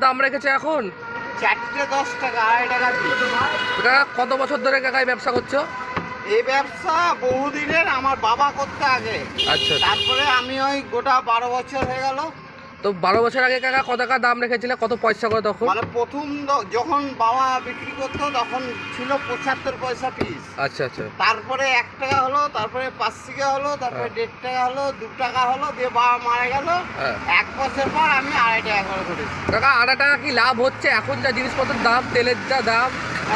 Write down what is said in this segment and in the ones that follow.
দাম রেখেছে এখন? চারটে দশ টাকা আড়াই টাকা কত বছর ধরে কাকায় ব্যবসা করছ? এই ব্যবসা বহুদিনের আমার বাবা করতে আগে। আচ্ছা। তারপরে আমি ওই গোটা বারো বছর হয়ে গেল। তো বারো বছর আগে কাকা কত টাকা দাম রেখেছিলে? কত পয়সা করে তখন? মানে প্রথম যখন বাবা বিক্রি করতো তখন ছিল পঁচাত্তর পয়সা পিস আচ্ছা আচ্ছা। তারপরে এক টাকা হলো তারপরে পাঁচ টাকা হলো তারপরে হ্যাঁ। দেড় টাকা হলো দু টাকা হলো দিয়ে বাবা মারা গেল। হ্যাঁ। এক বছর পর আমি আড়াই টাকা করে করেছি। কাকা আড়াই টাকা কি লাভ হচ্ছে? এখন যা জিনিসপত্রের দাম তেলের যা দাম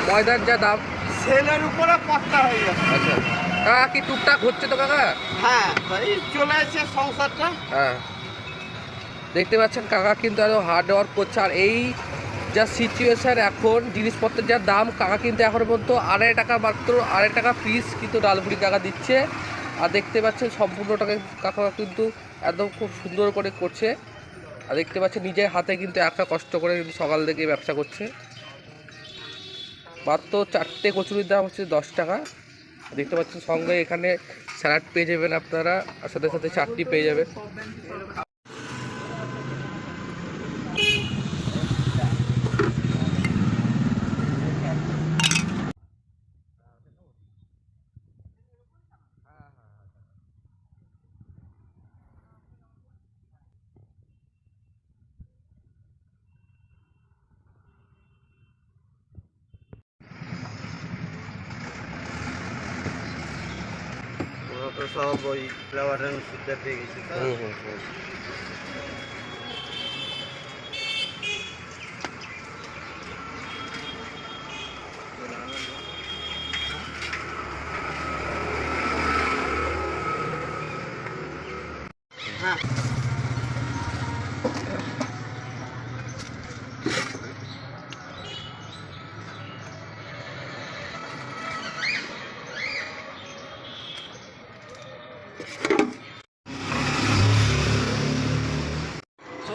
ময়দার যা দাম। সেলের উপরে পত্তা হয়ে যাচ্ছে আচ্ছা। কাকা কি টুকটাক হচ্ছে তো কাকা? হ্যাঁ এই চলে এসে সংসারটা। হ্যাঁ। দেখতে পাচ্ছেন কাকা কিন্তু আরও হার্ড ওয়ার্ক করছে। আর এই যা সিচুয়েশন এখন জিনিসপত্রের যা দাম কাকা কিন্তু এখন পর্যন্ত আড়াই টাকা মাত্র আড়াই টাকা পিস কিন্তু ডালপুরি কাকা দিচ্ছে। আর দেখতে পাচ্ছেন সম্পূর্ণটাকে কাকা কিন্তু একদম খুব সুন্দর করে করছে। আর দেখতে পাচ্ছেন নিজের হাতে কিন্তু একা কষ্ট করে কিন্তু সকাল থেকে ব্যবসা করছে। মাত্র চারটে কচুরির দাম হচ্ছে দশ টাকা। দেখতে পাচ্ছেন সঙ্গে এখানে স্যালাড পেয়ে যাবেন আপনারা, আর সাথে সাথে চারটি পেয়ে যাবেন। ওরা তো সব ওই ফ্লেভার সুদ্ধা পেয়ে গেছি তো হুম হুম হুম হ্যাঁ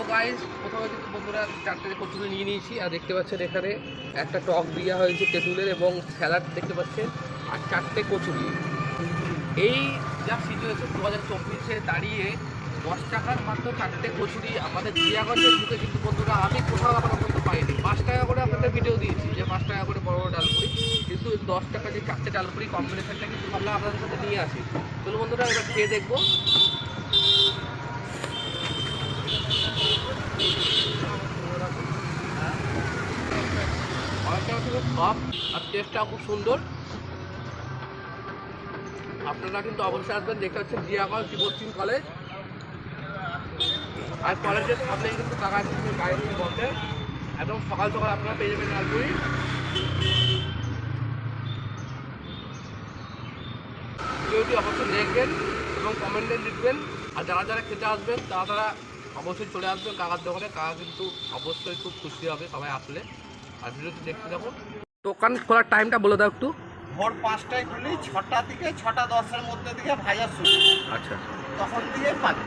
সো গাইস প্রথমে কিন্তু বন্ধুরা চারটে কচুরি নিয়ে নিয়েছি। আর দেখতে পাচ্ছেন এখানে একটা টক দেওয়া হয়েছে তেঁতুলের এবং স্যালাড দেখতে পাচ্ছেন, আর চারটে কচুরি। এই যা সিচুয়েশন দু হাজার চব্বিশে দাঁড়িয়ে দশ টাকার মাত্র চারটে কচুরি আমাদের জিয়াগঞ্জের বুকে কিন্তু বন্ধুরা আমি কোথাও এখন পর্যন্ত পাইনি। পাঁচ টাকা করে আপনাদের ভিডিও দিয়েছি যে পাঁচ টাকা করে বড় বড় ডালপুরি। কিন্তু দশ টাকা যে চারটে ডালপুরি কম্বিনেশনটা কিন্তু ভাবলাম আপনাদের সাথে নিয়ে আসি। চলো বন্ধুরা, এবার খেয়ে দেখব। অনেকটা খুব সফট আর টেস্টটাও খুব সুন্দর আপনারা কিন্তু অবশ্যই আসবেন, দেখতে হচ্ছে জিয়াগঞ্জ শিবশ্রী কলেজ। আর কলেজের সামনেই কিন্তু কাকা কিন্তু গাড়ি বসে একদম সকাল সকাল আপনারা পেয়ে যাবেন লালপুরি ভিডিওটি অবশ্যই দেখবেন এবং কমেন্টে লিখবেন। আর যারা যারা খেতে আসবেন, তারা তারা অবশ্যই চলে আসবে কাকার দোকানে। কাকা কিন্তু অবশ্যই খুব খুশি হবে সবাই আসলে। আর ভিডিওটি দেখতে থাকুন। দোকান খোলার টাইমটা বলে দাও একটু। ভোর পাঁচটায় খুলি ছটা থেকে ছটা দশের মধ্যে দিকে ভাজা শুরু। আচ্ছা তখন দিয়ে পাবে।